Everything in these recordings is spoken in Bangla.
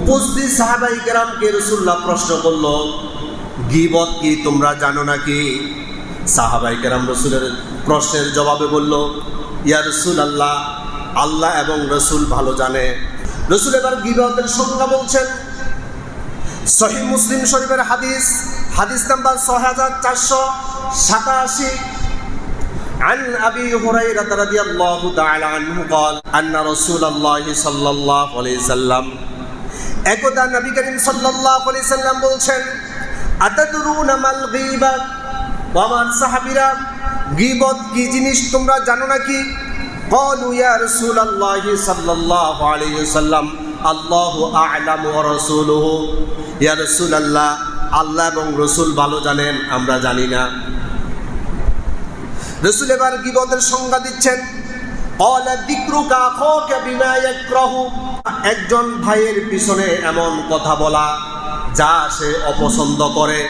উপস্থিত সাহাবাই কেরামকে রসুল্লাহ প্রশ্ন করল গিবত কি তোমরা জানো নাকি সাহাবাই কেরাম রসুলের প্রশ্নের জবাবে বলল ইয়া রসুল আল্লাহ আল্লাহ এবং রসুল ভালো জানে রসুল এবার গিবতের সংজ্ঞা বলছেন সহি মুসলিম শরীফের হাদিস হাদিস নাম্বার ছয় হাজার চারশো সাতাশি عن أبي هريرة رضي الله تعالى عنه قال أن رسول الله صلى الله عليه وسلم একদা নবী করিম সাল্লাল্লাহু আলাইহি সাল্লাম বলছেন আতাদরুনা মাল গীবাত আমার সাহাবীরা গীবত কি জিনিস তোমরা জানো নাকি قالوا يا رسول الله صلى الله عليه وسلم الله أعلم ورسوله يا رسول الله আল্লাহ এবং রসুল ভালো জানেন আমরা জানি না রসুল এবার গিবতের সংজ্ঞা দিচ্ছেন قال ذكرك أخاك بما يكره একজন ভাইয়ের পিছনে এমন কথা বলা যা সে অপছন্দ করে।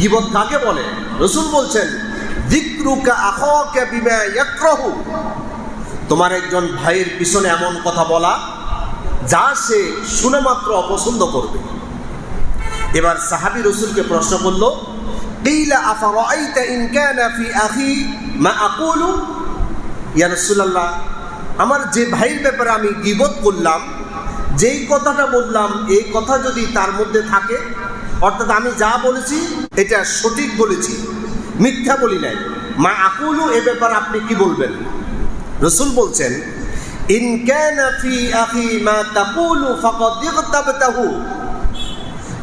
গিবত কাকে বলে? রসুল বলছেন তোমার একজন ভাইয়ের পিছনে এমন কথা বলা যা সে শুনে মাত্র অপছন্দ করবে। এবার সাহাবি রসুলকে প্রশ্ন করল, কিলা ইন কানা ফি ইয়া রাসূলুল্লাহ আমার যে ভাইয়ের ব্যাপারে আমি গিবত করলাম, যেই কথাটা বললাম, এই কথা যদি তার মধ্যে থাকে, অর্থাৎ আমি যা বলেছি, এটা সঠিক বলেছি, মিথ্যা বলি নাই। মা আকুলু, এ ব্যাপারে আপনি কি বলবেন? রসুল বলছেন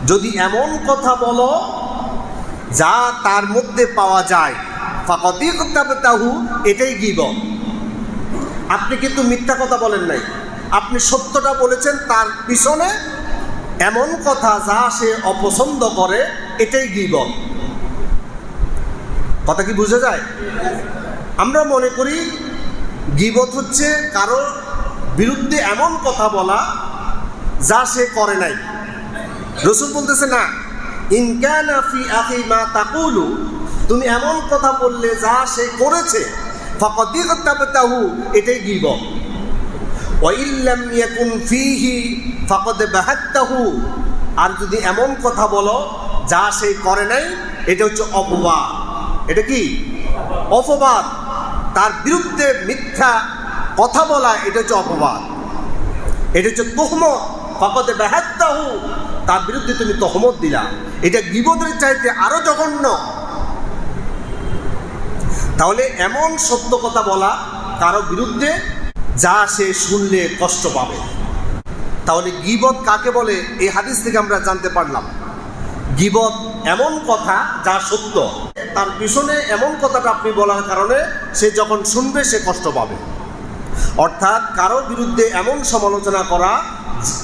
যদি এমন কথা বলো, যা তার মধ্যে পাওয়া যায়, ফাকাদ ইগতাবতাহু, এটাই গিবত। আপনি কিন্তু মিথ্যা কথা বলেন নাই। আপনি সত্যটা বলেছেন, তার পিছনে এমন কথা যা সে অপছন্দ করে, এটাই গিবত কথা কি বুঝে যায়? আমরা মনে করি গিবত হচ্ছে কারোর বিরুদ্ধে এমন কথা বলা যা সে করে নাই। রসুল বলতেছে, না ইনকানা ফি আখি মা তাকুলু, তুমি এমন কথা বললে যা সে করেছে। ফাকাদিগতাবতাহু এটাই গিবত ওয়াইল্লাম ইয়াকুন ফিহি, ফাকাদ বাহাত্তাহু। আর যদি এমন কথা বলো, যা সে করে নাই, এটা হচ্ছে অপবাদ। এটা কি? অপবাদ। তার বিরুদ্ধে মিথ্যা কথা বলা, এটা হচ্ছে অপবাদ। এটা হচ্ছে তহমত। ফাকদে বেহাত্তাহু, তার বিরুদ্ধে তুমি তহমত দিলা। এটা গিবদের চাইতে আরও জঘন্য। তাহলে এমন সত্য কথা বলা কারও বিরুদ্ধে যা সে শুনলে কষ্ট পাবে। তাহলে গিবত কাকে বলে? এই হাদিস থেকে আমরা জানতে পারলাম। গিবত এমন কথা যা সত্য। তার পিছনে এমন কথাটা আপনি বলার কারণে সে যখন শুনবে, সে কষ্ট পাবে। অর্থাৎ কারও বিরুদ্ধে এমন সমালোচনা করা,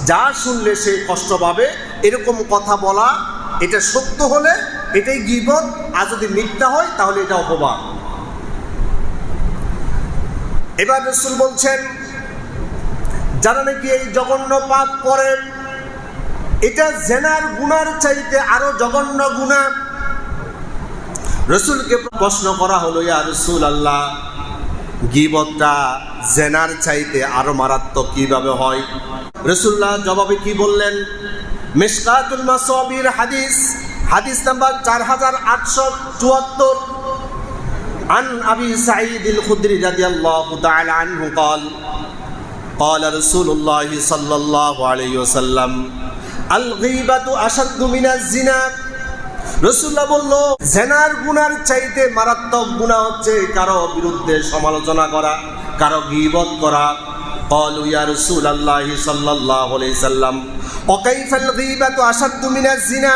যা শুনলে সে কষ্ট পাবে, এরকম কথা বলা, এটা সত্য হলে এটাই গিবত। আর যদি মিথ্যা হয়, তাহলে এটা অপবাদ। এবার রসুল বলছেন, যারা নাকি এই জঘন্য পাপ করেন এটা জেনার গুনার চাইতে আরও জঘন্য গুণা। রসুলকে প্রশ্ন করা হলো, ইয়া রসুল আল্লাহ গিবতটা জেনার চাইতে আরও মারাত্মক কীভাবে হয়? রসুল্লাহ জবাবে কি বললেন, মিসকাতুল মাসবির হাদিস হাদিস নাম্বার চার হাজার আটশো চুয়াত্তর। عن أبي سعيد الخدري رضي الله تعالى عنه قال قال رسول الله صلى الله عليه وسلم الغيبة أشد من الزنا রসুল্লাহ বলল জেনার গুনার চাইতে মারাত্মক গুণা হচ্ছে কারো বিরুদ্ধে সমালোচনা করা কারো গিবত করা قالوا يا رسول الله صلى الله عليه وسلم وكيف الغيبة أشد من الزنا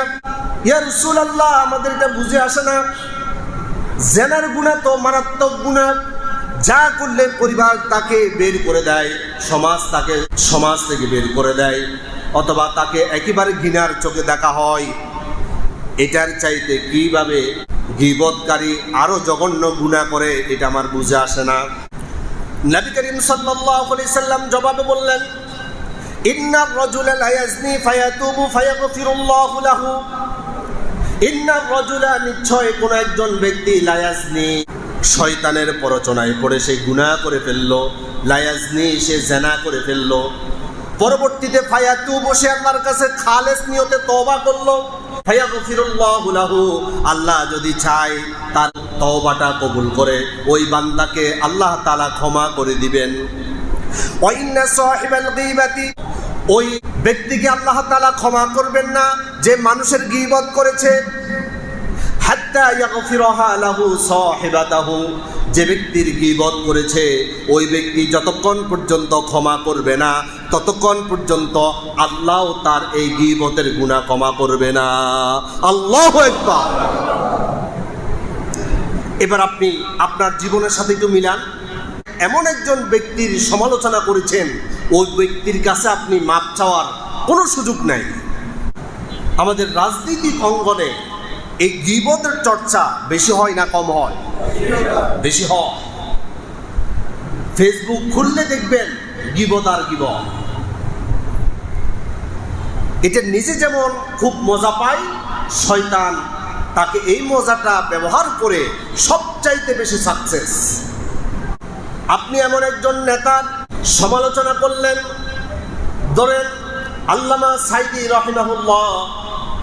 يا رسول الله আমাদের এটা বুঝে আসে না জেনার গুণা তো মারাত্মক গুণা। যা করলে পরিবার তাকে বের করে দেয়, সমাজ তাকে, সমাজ থেকে বের করে দেয়। অথবা তাকে একেবারে ঘৃণার চোখে দেখা হয়। এটার চাইতে কীভাবে গিবৎকারী আরও জঘন্য গুণা করে, এটা আমার বুঝে আসে না। নবী করিম সাল্লাম জবাবে বললেন, ইন্নার রাজুলা ফায়াতুবু ফায়াগফিরুল্লাহু লাহু। ইন্নার রাজুলা নিশ্চয় কোন একজন ব্যক্তি লায়াজনি। শয়তানের প্ররোচনায় পড়ে সে গুনাহ করে ফেলল, লায়াজনি সে জেনা করে ফেলল। পরবর্তীতে ফায়াতু বসে আল্লাহর কাছে খালেস নিয়তে তওবা করল। আল্লাহ যদি চায় তার তওবাটা কবুল করে, ওই বান্দাকে আল্লাহ তালা ক্ষমা করে দিবেন। ওই ব্যক্তিকে আল্লাহ তালা ক্ষমা করবেন না, যে মানুষের গীবত করেছে। যে ব্যক্তির গীবত করেছে, ওই ব্যক্তি যতক্ষণ পর্যন্ত ক্ষমা করবে না, ততক্ষণ পর্যন্ত আল্লাহ তার এই গীবতের গুনাহ ক্ষমা করবে না। আল্লাহ এবার আপনি আপনার জীবনের সাথে একটু মিলান। এমন একজন ব্যক্তির সমালোচনা করেছেন ওই ব্যক্তির কাছে আপনি মাপ চাওয়ার কোনো সুযোগ নাই। আমাদের রাজনৈতিক অঙ্গনে এই গিবতের চর্চা বেশি হয় না কম হয়? বেশি হয়। ফেসবুক খুললে দেখবেন গিবত আর গিবত এটা নিজে যেমন খুব মজা পায়, শয়তান তাকে এই মজাটা ব্যবহার করে সবচাইতে বেশি সাকসেস আপনি এমন একজন নেতার সমালোচনা করলেন। ধরেন আল্লামা সাইদি রহিমাহুল্লাহ,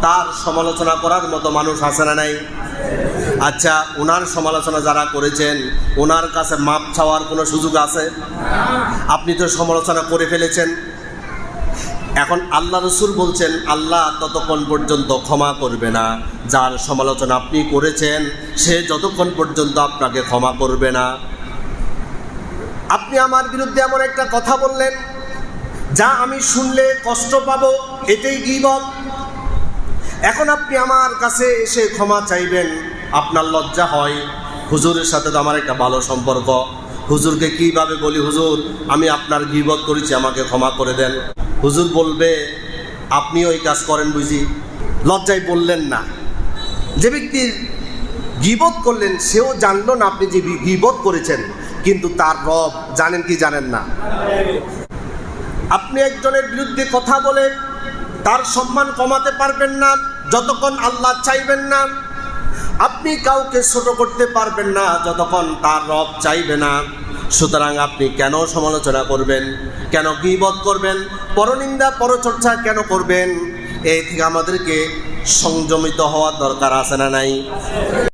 তার সমালোচনা করার মতো মানুষ আছে না নাই? আচ্ছা ওনার সমালোচনা যারা করেছেন ওনার কাছে মাপ ছাওয়ার কোনো সুযোগ আছে? আপনি তো সমালোচনা করে ফেলেছেন। এখন আল্লাহ রসুল বলছেন, আল্লাহ ততক্ষণ পর্যন্ত ক্ষমা করবে না। যার সমালোচনা আপনি করেছেন, সে যতক্ষণ পর্যন্ত আপনাকে ক্ষমা করবে না। আপনি আমার বিরুদ্ধে এমন একটা কথা বললেন, যা আমি শুনলে কষ্ট পাবো এটাই গিবত। এখন আপনি আমার কাছে এসে ক্ষমা চাইবেন, আপনার লজ্জা হয়। হুজুরের সাথে তো আমার একটা ভালো সম্পর্ক। হুজুরকে কীভাবে বলি, হুজুর, আমি আপনার গিবত করেছি, আমাকে ক্ষমা করে দেন। হুজুর বলবে, আপনি ওই কাজ করেন বুঝি? লজ্জায় বললেন না। যে ব্যক্তির গিবত করলেন, সেও জানলো না আপনি যে গিবত করেছেন। কিন্তু তার রব জানেন কি জানেন না। আপনি একজনের বিরুদ্ধে কথা বলে তার সম্মান কমাতে পারবেন না, যতক্ষণ আল্লাহ চাইবেন না। আপনি কাউকে ছোট করতে পারবেন না, যতক্ষণ তার রব চাইবে না। সুতরাং আপনি কেন সমালোচনা করবেন? কেন গিবত করবেন? পরনিন্দা, পরচর্চা কেন করবেন? এই থেকে আমাদেরকে সংযমিত হওয়ার দরকার আছে না নাই?